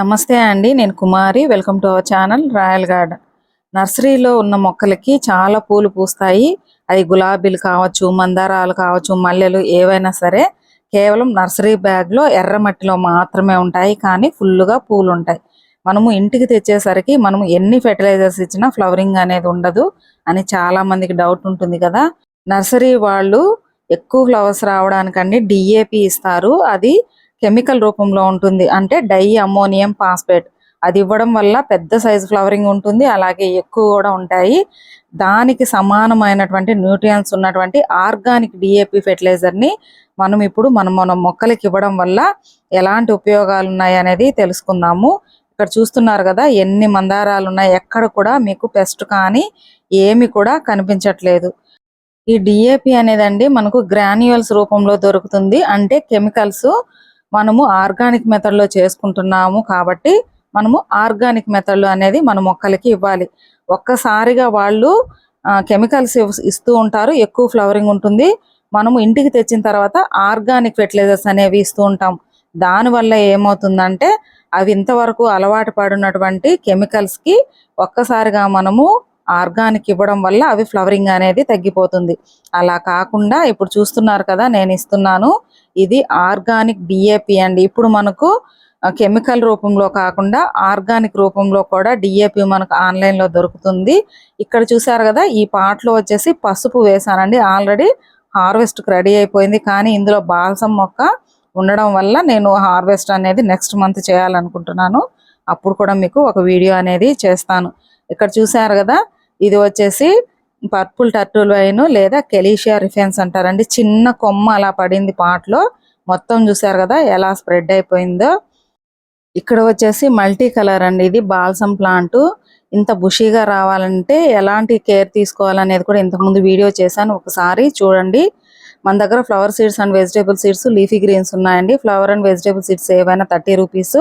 నమస్తే అండి నేను Kumari. Welcome to our channel royal garden. నర్సరీలో ఉన్న మొక్కలకి చాలా పూలు పూస్తాయి. అది గులాబీలు కావచ్చు మందారాలు కావచ్చు మల్లెలు ఏవైనా సరే కేవలం నర్సరీ బ్యాగ్లో ఎర్ర మట్టిలో మాత్రమే ఉంటాయి. కానీ ఫుల్గా పూలు ఉంటాయి. మనము ఇంటికి తెచ్చేసరికి మనము ఎన్ని ఫెర్టిలైజర్స్ ఇచ్చినా ఫ్లవరింగ్ అనేది ఉండదు అని చాలా మందికి డౌట్ ఉంటుంది కదా. నర్సరీ వాళ్ళు ఎక్కువ ఫ్లవర్స్ రావడానికండి డిఏపి ఇస్తారు. అది కెమికల్ రూపంలో ఉంటుంది. అంటే డై అమ్మోనియం పాస్పేట్ అది ఇవ్వడం వల్ల పెద్ద సైజు ఫ్లవరింగ్ ఉంటుంది. అలాగే ఎక్కువ కూడా ఉంటాయి. దానికి సమానమైనటువంటి న్యూట్రియన్స్ ఉన్నటువంటి ఆర్గానిక్ డిఏపి ఫెర్టిలైజర్ని మనం ఇప్పుడు మనం మన మొక్కలకి ఇవ్వడం వల్ల ఎలాంటి ఉపయోగాలు ఉన్నాయి అనేది తెలుసుకుందాము. ఇక్కడ చూస్తున్నారు కదా ఎన్ని మందారాలు ఉన్నాయి. ఎక్కడ కూడా మీకు పెస్ట్ కానీ ఏమి కూడా కనిపించట్లేదు. ఈ డిఏపి అనేదండి మనకు గ్రాన్యువల్స్ రూపంలో దొరుకుతుంది. అంటే కెమికల్స్ మనము ఆర్గానిక్ మెథడ్లో చేసుకుంటున్నాము కాబట్టి మనము ఆర్గానిక్ మెథడ్లో అనేది మన మొక్కలకి ఇవ్వాలి. ఒక్కసారిగా వాళ్ళు కెమికల్స్ ఇస్తూ ఉంటారు. ఎక్కువ ఫ్లవరింగ్ ఉంటుంది. మనము ఇంటికి తెచ్చిన తర్వాత ఆర్గానిక్ ఫెర్టిలైజర్స్ అనేవి ఇస్తూ ఉంటాం. దానివల్ల ఏమవుతుందంటే అవి ఇంతవరకు అలవాటు పడినటువంటి కెమికల్స్కి ఒక్కసారిగా మనము ఆర్గానిక్ ఇవ్వడం వల్ల అవి ఫ్లవరింగ్ అనేది తగ్గిపోతుంది. అలా కాకుండా ఇప్పుడు చూస్తున్నారు కదా నేను ఇస్తున్నాను. ఇది ఆర్గానిక్ డిఏపి అండి. ఇప్పుడు మనకు కెమికల్ రూపంలో కాకుండా ఆర్గానిక్ రూపంలో కూడా డిఏపి మనకు ఆన్లైన్లో దొరుకుతుంది. ఇక్కడ చూసారు కదా ఈ పాటలో వచ్చేసి పసుపు వేసానండి ఆల్రెడీ హార్వెస్ట్కి రెడీ అయిపోయింది. కానీ ఇందులో బాల్సం మొక్క ఉండడం వల్ల నేను హార్వెస్ట్ అనేది నెక్స్ట్ మంత్ చేయాలనుకుంటున్నాను. అప్పుడు కూడా మీకు ఒక వీడియో అనేది చేస్తాను. ఇక్కడ చూసారు కదా ఇది వచ్చేసి పర్పుల్ టర్టుల్ వైన్ లేదా కెలీషియా రిఫెన్స్ అంటారండి. చిన్న కొమ్మ అలా పడింది పాట్లో. మొత్తం చూసారు కదా ఎలా స్ప్రెడ్ అయిపోయిందో. ఇక్కడ వచ్చేసి మల్టీ కలర్ అండి ఇది బాల్సం ప్లాంట్. ఇంత బుషీగా రావాలంటే ఎలాంటి కేర్ తీసుకోవాలనేది కూడా ఇంతకుముందు వీడియో చేశాను. ఒకసారి చూడండి. మన దగ్గర flower seeds and vegetable seeds leafy greens ఉన్నాయండి. ఫ్లవర్ అండ్ వెజిటేబుల్ సీడ్స్ ఏవైనా థర్టీ రూపీస్.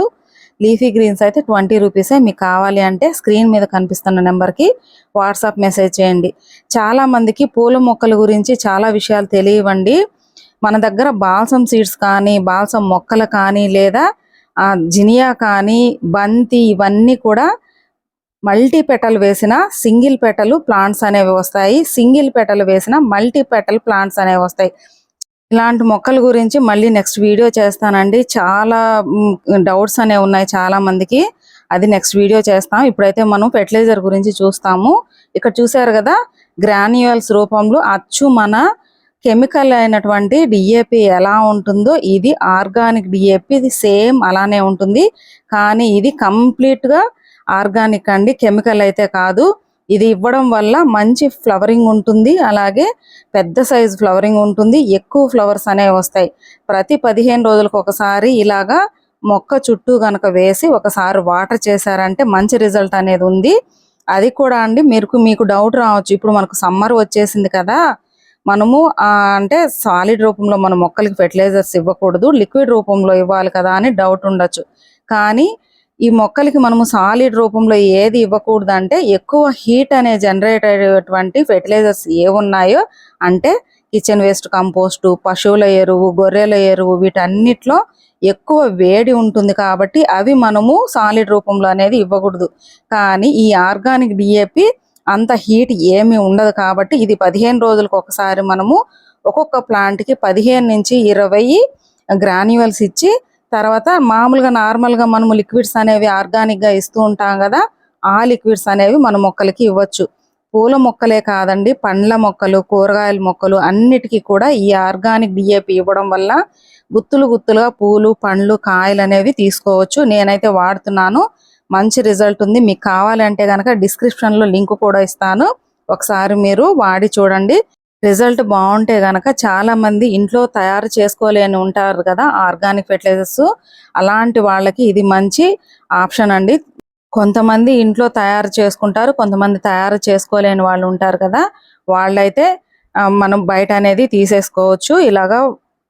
లీఫీ గ్రీన్స్ అయితే ట్వంటీ రూపీసే మీకు కావాలి అంటే స్క్రీన్ మీద కనిపిస్తున్న నెంబర్కి వాట్సాప్ మెసేజ్ చేయండి. చాలా మందికి పూల మొక్కల గురించి చాలా విషయాలు తెలియవండి. మన దగ్గర బాల్సం సీడ్స్ కానీ బాల్సం మొక్కలు కానీ లేదా జినియా కానీ బంతి ఇవన్నీ కూడా మల్టీ పెటల్ వేసిన సింగిల్ పెటల్ ప్లాంట్స్ అనేవి వస్తాయి. సింగిల్ పెటల్ వేసిన మల్టీ పెటల్ ప్లాంట్స్ అనేవి వస్తాయి. ఇలాంటి మొక్కల గురించి మళ్ళీ నెక్స్ట్ వీడియో చేస్తానండి. చాలా డౌట్స్ అనేవి ఉన్నాయి చాలా మందికి అది నెక్స్ట్ వీడియో చేస్తాం. ఇప్పుడైతే మనం ఫెర్టిలైజర్ గురించి చూస్తాము. ఇక్కడ చూసారు కదా గ్రాన్యువల్స్ రూపంలో అచ్చు మన కెమికల్ అయినటువంటి డిఏపి ఎలా ఉంటుందో ఇది ఆర్గానిక్ డిఏపి ఇది సేమ్ అలానే ఉంటుంది. కానీ ఇది కంప్లీట్గా ఆర్గానిక్ అండి కెమికల్ అయితే కాదు. ఇది ఇవ్వడం వల్ల మంచి ఫ్లవరింగ్ ఉంటుంది అలాగే పెద్ద సైజ్ ఫ్లవరింగ్ ఉంటుంది ఎక్కువ ఫ్లవర్స్ అనేవి వస్తాయి. ప్రతి పదిహేను రోజులకు ఒకసారి ఇలాగా మొక్క చుట్టూ కనుక వేసి ఒకసారి వాటర్ చేశారంటే మంచి రిజల్ట్ అనేది ఉంది. అది కూడా అండి మీరు మీకు డౌట్ రావచ్చు. ఇప్పుడు మనకు సమ్మర్ వచ్చేసింది కదా మనము అంటే సాలిడ్ రూపంలో మన మొక్కలకి ఫెర్టిలైజర్స్ ఇవ్వకూడదు లిక్విడ్ రూపంలో ఇవ్వాలి కదా అని డౌట్ ఉండొచ్చు. కానీ ఈ మొక్కలకి మనము సాలిడ్ రూపంలో ఏది ఇవ్వకూడదు అంటే ఎక్కువ హీట్ అనే జనరేట్ అయ్యేటువంటి ఫెర్టిలైజర్స్ ఏమున్నాయో అంటే కిచెన్ వేస్ట్ కంపోస్ట్ పశువుల ఎరువు గొర్రెల ఎరువు వీటన్నిటిలో ఎక్కువ వేడి ఉంటుంది కాబట్టి అవి మనము సాలిడ్ రూపంలో అనేది ఇవ్వకూడదు. కానీ ఈ ఆర్గానిక్ డిఏపి అంత హీట్ ఏమి ఉండదు కాబట్టి ఇది పదిహేను రోజులకు ఒకసారి మనము ఒక్కొక్క ప్లాంట్కి పదిహేను నుంచి ఇరవై గ్రాన్యువల్స్ ఇచ్చి తర్వాత మామూలుగా నార్మల్గా మనము లిక్విడ్స్ అనేవి ఆర్గానిక్గా ఇస్తూ ఉంటాం కదా ఆ లిక్విడ్స్ అనేవి మన మొక్కలకి ఇవ్వచ్చు. పూల మొక్కలే కాదండి పండ్ల మొక్కలు కూరగాయల మొక్కలు అన్నిటికీ కూడా ఈ ఆర్గానిక్ డిఏపి ఇవ్వడం వల్ల గుత్తులు గుత్తులుగా పూలు పండ్లు కాయలు అనేవి తీసుకోవచ్చు. నేనైతే వాడుతున్నాను. మంచి రిజల్ట్ ఉంది. మీకు కావాలంటే కనుక డిస్క్రిప్షన్లో లింక్ కూడా ఇస్తాను. ఒకసారి మీరు వాడి చూడండి. రిజల్ట్ బాగుంటే గనక చాలా మంది ఇంట్లో తయారు చేసుకోలేని ఉంటారు కదా ఆర్గానిక్ ఫెర్టిలైజర్స్. అలాంటి వాళ్ళకి ఇది మంచి ఆప్షన్ అండి. కొంతమంది ఇంట్లో తయారు చేసుకుంటారు కొంతమంది తయారు చేసుకోలేని వాళ్ళు ఉంటారు కదా వాళ్ళైతే మనం బయట అనేది తీసేసుకోవచ్చు. ఇలాగా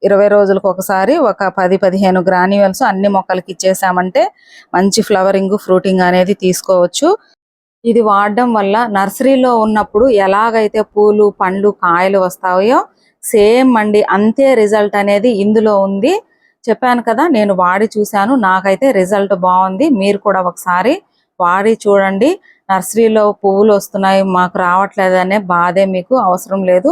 ఇరవై రోజులకు ఒకసారి ఒక పది పదిహేను గ్రాన్యువల్స్ అన్ని మొక్కలకి ఇచ్చేసామంటే మంచి ఫ్లవరింగ్ ఫ్రూటింగ్ అనేది తీసుకోవచ్చు. ఇది వాడడం వల్ల నర్సరీలో ఉన్నప్పుడు ఎలాగైతే పూలు పండ్లు కాయలు వస్తాయో సేమ్ అండి అంతే రిజల్ట్ అనేది ఇందులో ఉంది. చెప్పాను కదా నేను వాడి చూశాను నాకైతే రిజల్ట్ బాగుంది. మీరు కూడా ఒకసారి వాడి చూడండి. నర్సరీలో పువ్వులు వస్తున్నాయి మాకు రావట్లేదనే బాధే మీకు అవసరం లేదు.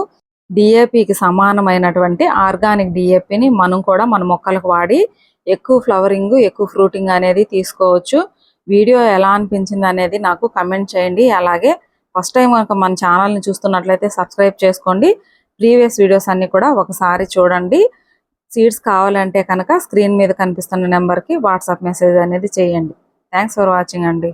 డిఏపికి సమానమైనటువంటి ఆర్గానిక్ డిఏపిని మనం కూడా మన మొక్కలకు వాడి ఎక్కువ ఫ్లవరింగ్ ఎక్కువ ఫ్రూటింగ్ అనేది తీసుకోవచ్చు. వీడియో ఎలా అనిపించింది అనేది నాకు కమెంట్ చేయండి. అలాగే ఫస్ట్ టైం కనుక మన ఛానల్ని చూస్తున్నట్లయితే సబ్స్క్రైబ్ చేసుకోండి. ప్రీవియస్ వీడియోస్ అన్ని కూడా ఒకసారి చూడండి. సీడ్స్ కావాలంటే కనుక స్క్రీన్ మీద కనిపిస్తున్న నెంబర్కి వాట్సాప్ మెసేజ్ అనేది చేయండి. థ్యాంక్స్ ఫర్ వాచింగ్ అండి.